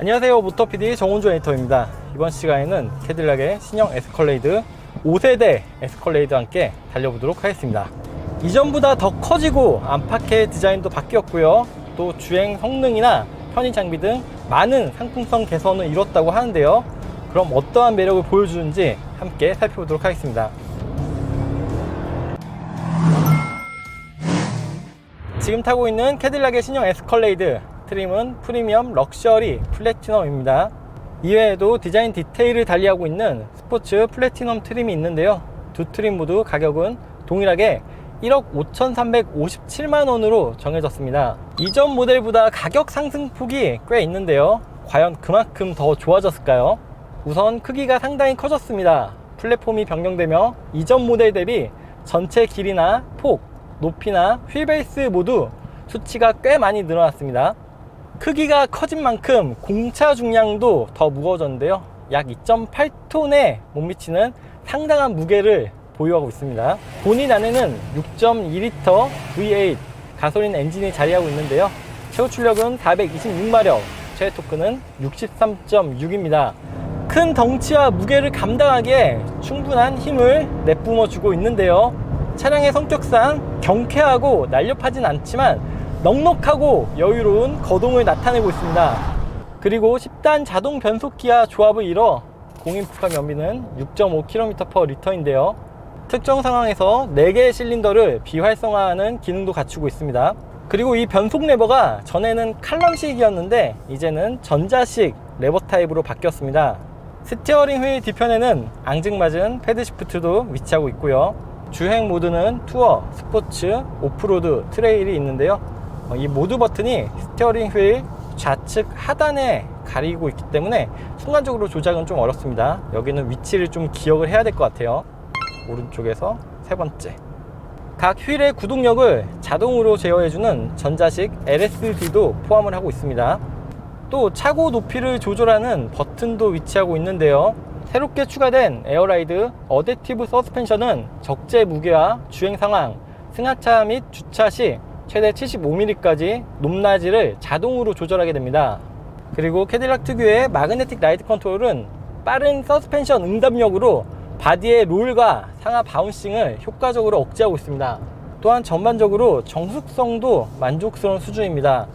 안녕하세요 모터PD 정원주 에디터입니다. 이번 시간에는 캐딜락의 신형 에스컬레이드 5세대 에스컬레이드와 함께 달려보도록 하겠습니다. 이전보다 더 커지고 안팎의 디자인도 바뀌었고요. 또 주행 성능이나 편의 장비 등 많은 상품성 개선을 이뤘다고 하는데요. 그럼 어떠한 매력을 보여주는지 함께 살펴보도록 하겠습니다. 지금 타고 있는 캐딜락의 신형 에스컬레이드 트림은 프리미엄 럭셔리 플래티넘입니다. 이외에도 디자인 디테일을 달리하고 있는 스포츠 플래티넘 트림이 있는데요. 두 트림 모두 가격은 동일하게 1억 5,357만 원으로 정해졌습니다. 이전 모델보다 가격 상승폭이 꽤 있는데요. 과연 그만큼 더 좋아졌을까요? 우선 크기가 상당히 커졌습니다. 플랫폼이 변경되며 이전 모델 대비 전체 길이나 폭, 높이나 휠베이스 모두 수치가 꽤 많이 늘어났습니다. 크기가 커진 만큼 공차 중량도 더 무거워졌는데요. 약 2.8톤에 못 미치는 상당한 무게를 보유하고 있습니다. 본인 안에는 6.2L V8 가솔린 엔진이 자리하고 있는데요. 최고 출력은 426마력, 최대 토크는 63.6입니다. 큰 덩치와 무게를 감당하기에 충분한 힘을 내뿜어 주고 있는데요. 차량의 성격상 경쾌하고 날렵하진 않지만 넉넉하고 여유로운 거동을 나타내고 있습니다. 그리고 10단 자동 변속기와 조합을 이뤄 공인폭발 연비는 6.5km/L인데요. 특정 상황에서 4개의 실린더를 비활성화하는 기능도 갖추고 있습니다. 그리고 이 변속 레버가 전에는 칼럼식이었는데 이제는 전자식 레버 타입으로 바뀌었습니다. 스티어링 휠 뒤편에는 앙증맞은 패드 시프트도 위치하고 있고요. 주행 모드는 투어, 스포츠, 오프로드, 트레일이 있는데요. 어, 이 모드 버튼이 스티어링 휠 좌측 하단에 가리고 있기 때문에 순간적으로 조작은 좀 어렵습니다. 여기는 위치를 좀 기억을 해야 될 것 같아요. 오른쪽에서 세 번째. 각 휠의 구동력을 자동으로 제어해주는 전자식 LSD도 포함을 하고 있습니다. 또 차고 높이를 조절하는 버튼도 위치하고 있는데요. 새롭게 추가된 에어라이드 어댑티브 서스펜션은 적재 무게와 주행 상황, 승하차 및 주차 시 최대 75mm까지 높낮이를 자동으로 조절하게 됩니다. 그리고 캐딜락 특유의 마그네틱 라이트 컨트롤은 빠른 서스펜션 응답력으로 바디의 롤과 상하 바운싱을 효과적으로 억제하고 있습니다. 또한 전반적으로 정숙성도 만족스러운 수준입니다.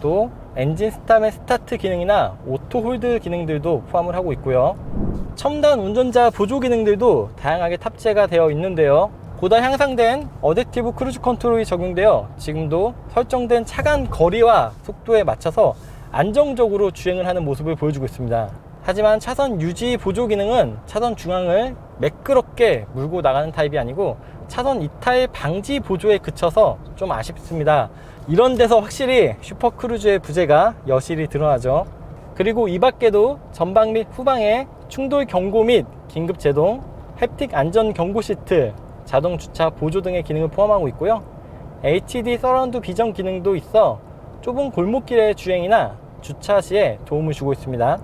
또 엔진 스탑 의 스타트 기능이나 오토 홀드 기능들도 포함을 하고 있고요. 첨단 운전자 보조 기능들도 다양하게 탑재가 되어 있는데요. 보다 향상된 어댑티브 크루즈 컨트롤이 적용되어 지금도 설정된 차간 거리와 속도에 맞춰서 안정적으로 주행을 하는 모습을 보여주고 있습니다. 하지만 차선 유지 보조 기능은 차선 중앙을 매끄럽게 물고 나가는 타입이 아니고 차선 이탈 방지 보조에 그쳐서 좀 아쉽습니다. 이런 데서 확실히 슈퍼크루즈의 부재가 여실히 드러나죠. 그리고 이 밖에도 전방 및 후방에 충돌 경고 및 긴급 제동, 햅틱 안전 경고 시트, 자동 주차 보조 등의 기능을 포함하고 있고요. HD 서라운드 비전 기능도 있어 좁은 골목길의 주행이나 주차 시에 도움을 주고 있습니다.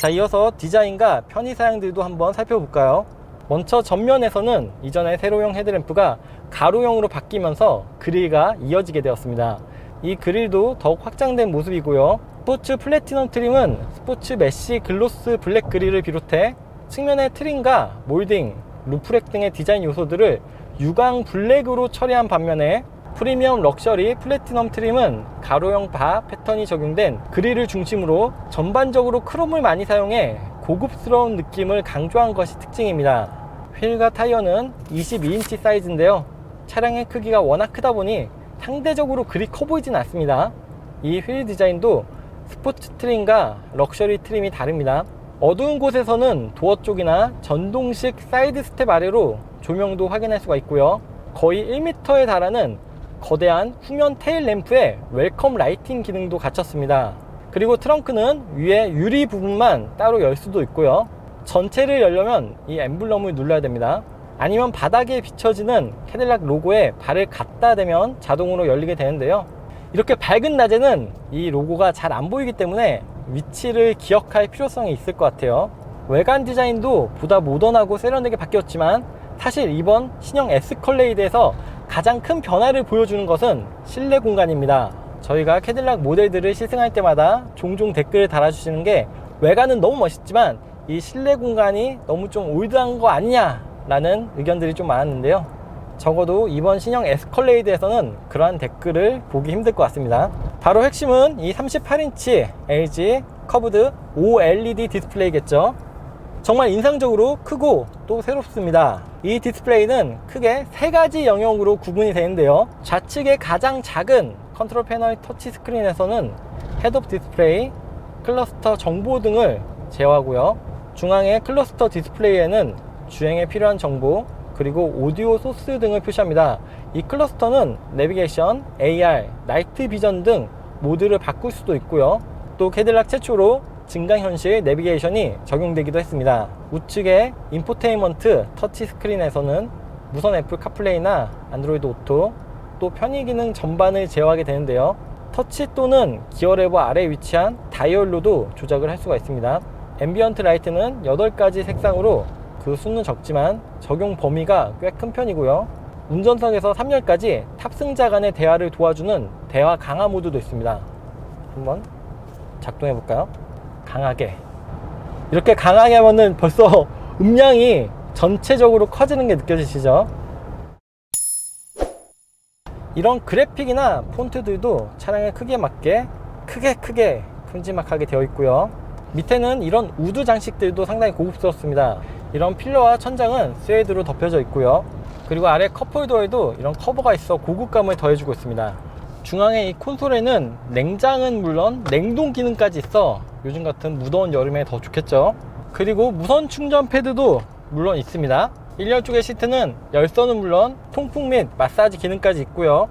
자, 이어서 디자인과 편의 사양들도 한번 살펴볼까요? 먼저 전면에서는 이전의 세로형 헤드램프가 가로형으로 바뀌면서 그릴과 이어지게 되었습니다. 이 그릴도 더욱 확장된 모습이고요. 스포츠 플래티넘 트림은 스포츠 메쉬 글로스 블랙 그릴을 비롯해 측면의 트림과 몰딩, 루프렉 등의 디자인 요소들을 유광 블랙으로 처리한 반면에 프리미엄 럭셔리 플래티넘 트림은 가로형 바 패턴이 적용된 그릴을 중심으로 전반적으로 크롬을 많이 사용해 고급스러운 느낌을 강조한 것이 특징입니다. 휠과 타이어는 22인치 사이즈인데요. 차량의 크기가 워낙 크다 보니 상대적으로 그리 커 보이진 않습니다. 이 휠 디자인도 스포츠 트림과 럭셔리 트림이 다릅니다. 어두운 곳에서는 도어 쪽이나 전동식 사이드 스텝 아래로 조명도 확인할 수가 있고요. 거의 1m에 달하는 거대한 후면 테일 램프에 웰컴 라이팅 기능도 갖췄습니다. 그리고 트렁크는 위에 유리 부분만 따로 열 수도 있고요. 전체를 열려면 이 엠블럼을 눌러야 됩니다. 아니면 바닥에 비춰지는 캐딜락 로고에 발을 갖다 대면 자동으로 열리게 되는데요. 이렇게 밝은 낮에는 이 로고가 잘 안 보이기 때문에 위치를 기억할 필요성이 있을 것 같아요. 외관 디자인도 보다 모던하고 세련되게 바뀌었지만 사실 이번 신형 에스컬레이드에서 가장 큰 변화를 보여주는 것은 실내 공간입니다. 저희가 캐딜락 모델들을 시승할 때마다 종종 댓글을 달아주시는 게 외관은 너무 멋있지만 이 실내 공간이 너무 좀 올드한 거 아니냐 라는 의견들이 좀 많았는데요 적어도 이번 신형 에스컬레이드에서는 그러한 댓글을 보기 힘들 것 같습니다 바로 핵심은 이 38인치 LG 커브드 OLED 디스플레이겠죠 정말 인상적으로 크고 또 새롭습니다. 이 디스플레이는 크게 세 가지 영역으로 구분이 되는데요. 좌측의 가장 작은 컨트롤 패널 터치 스크린에서는 헤드업 디스플레이, 클러스터 정보 등을 제어하고요. 중앙의 클러스터 디스플레이에는 주행에 필요한 정보, 그리고 오디오 소스 등을 표시합니다. 이 클러스터는 내비게이션, AR, 나이트 비전 등 모드를 바꿀 수도 있고요. 또 캐딜락 최초로 증강현실 내비게이션이 적용되기도 했습니다. 우측의 인포테인먼트 터치 스크린에서는 무선 애플 카플레이나 안드로이드 오토 또 편의 기능 전반을 제어하게 되는데요. 터치 또는 기어 레버 아래에 위치한 다이얼로도 조작을 할 수가 있습니다. 앰비언트 라이트는 8가지 색상으로 그 수는 적지만 적용 범위가 꽤 큰 편이고요. 운전석에서 3열까지 탑승자 간의 대화를 도와주는 대화 강화 모드도 있습니다. 한번 작동해 볼까요? 강하게 이렇게 강하게 하면은 벌써 음량이 전체적으로 커지는 게 느껴지시죠? 이런 그래픽이나 폰트들도 차량의 크기에 맞게 크게 크게 큼지막하게 되어 있고요 밑에는 이런 우드 장식들도 상당히 고급스럽습니다 이런 필러와 천장은 스웨이드로 덮여져 있고요 그리고 아래 컵홀더에도 이런 커버가 있어 고급감을 더해주고 있습니다. 중앙의 이 콘솔에는 냉장은 물론 냉동 기능까지 있어 요즘 같은 무더운 여름에 더 좋겠죠. 그리고 무선 충전 패드도 물론 있습니다. 1열 쪽의 시트는 열선은 물론 통풍 및 마사지 기능까지 있고요.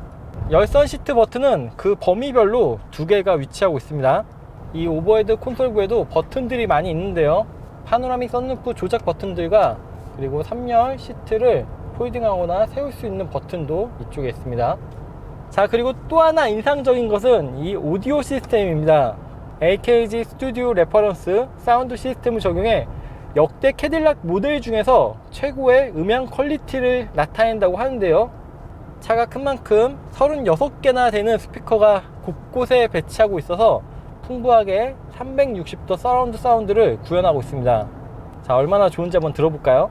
열선 시트 버튼은 그 범위별로 두 개가 위치하고 있습니다. 이 오버헤드 콘솔부에도 버튼들이 많이 있는데요. 파노라믹 썬루프 조작 버튼들과 그리고 3열 시트를 폴딩하거나 세울 수 있는 버튼도 이쪽에 있습니다. 자 그리고 또 하나 인상적인 것은 이 오디오 시스템입니다. AKG 스튜디오 레퍼런스 사운드 시스템을 적용해 역대 캐딜락 모델 중에서 최고의 음향 퀄리티를 나타낸다고 하는데요. 차가 큰 만큼 36개나 되는 스피커가 곳곳에 배치하고 있어서 풍부하게 360도 서라운드 사운드를 구현하고 있습니다. 자 얼마나 좋은지 한번 들어볼까요?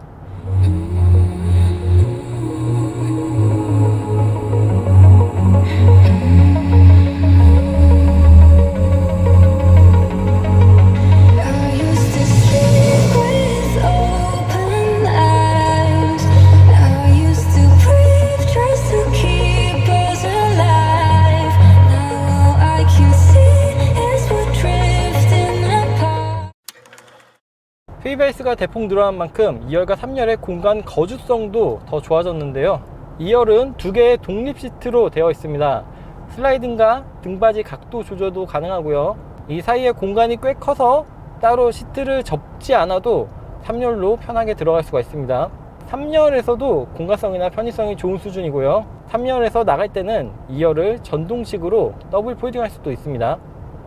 휠베이스가 대폭 늘어난 만큼 2열과 3열의 공간 거주성도 더 좋아졌는데요. 2열은 두 개의 독립 시트로 되어 있습니다. 슬라이딩과 등받이 각도 조절도 가능하고요. 이 사이에 공간이 꽤 커서 따로 시트를 접지 않아도 3열로 편하게 들어갈 수가 있습니다. 3열에서도 공간성이나 편의성이 좋은 수준이고요. 3열에서 나갈 때는 2열을 전동식으로 더블 폴딩 할 수도 있습니다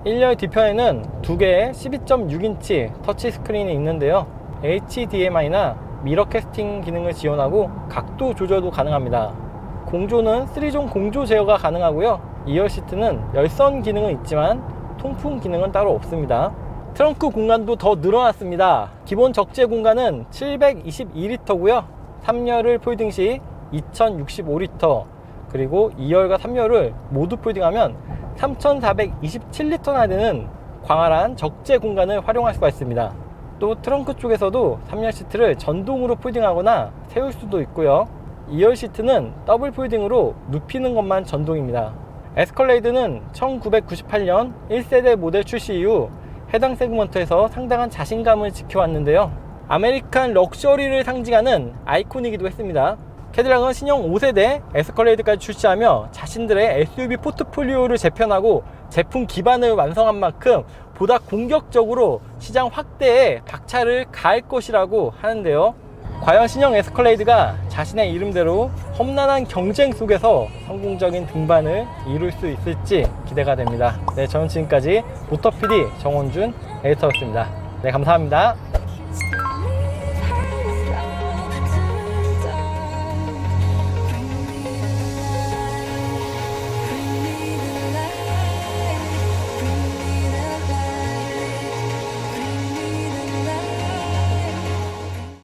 1열 뒤편에는 두 개의 12.6인치 터치 스크린이 있는데요. HDMI나 미러 캐스팅 기능을 지원하고 각도 조절도 가능합니다. 공조는 3종 공조 제어가 가능하고요. 2열 시트는 열선 기능은 있지만 통풍 기능은 따로 없습니다. 트렁크 공간도 더 늘어났습니다. 기본 적재 공간은 722리터고요. 3열을 폴딩 시 2065리터 그리고 2열과 3열을 모두 폴딩하면 3,427리터나 되는 광활한 적재 공간을 활용할 수가 있습니다. 또 트렁크 쪽에서도 3열 시트를 전동으로 폴딩하거나 세울 수도 있고요. 2열 시트는 더블 폴딩으로 눕히는 것만 전동입니다. 에스컬레이드는 1998년 1세대 모델 출시 이후 해당 세그먼트에서 상당한 자신감을 지켜왔는데요. 아메리칸 럭셔리를 상징하는 아이콘이기도 했습니다. 캐딜락은 신형 5세대 에스컬레이드까지 출시하며 자신들의 SUV 포트폴리오를 재편하고 제품 기반을 완성한 만큼 보다 공격적으로 시장 확대에 박차를 가할 것이라고 하는데요. 과연 신형 에스컬레이드가 자신의 이름대로 험난한 경쟁 속에서 성공적인 등반을 이룰 수 있을지 기대가 됩니다. 네, 저는 지금까지 모터 PD 정원준 에디터였습니다. 네, 감사합니다.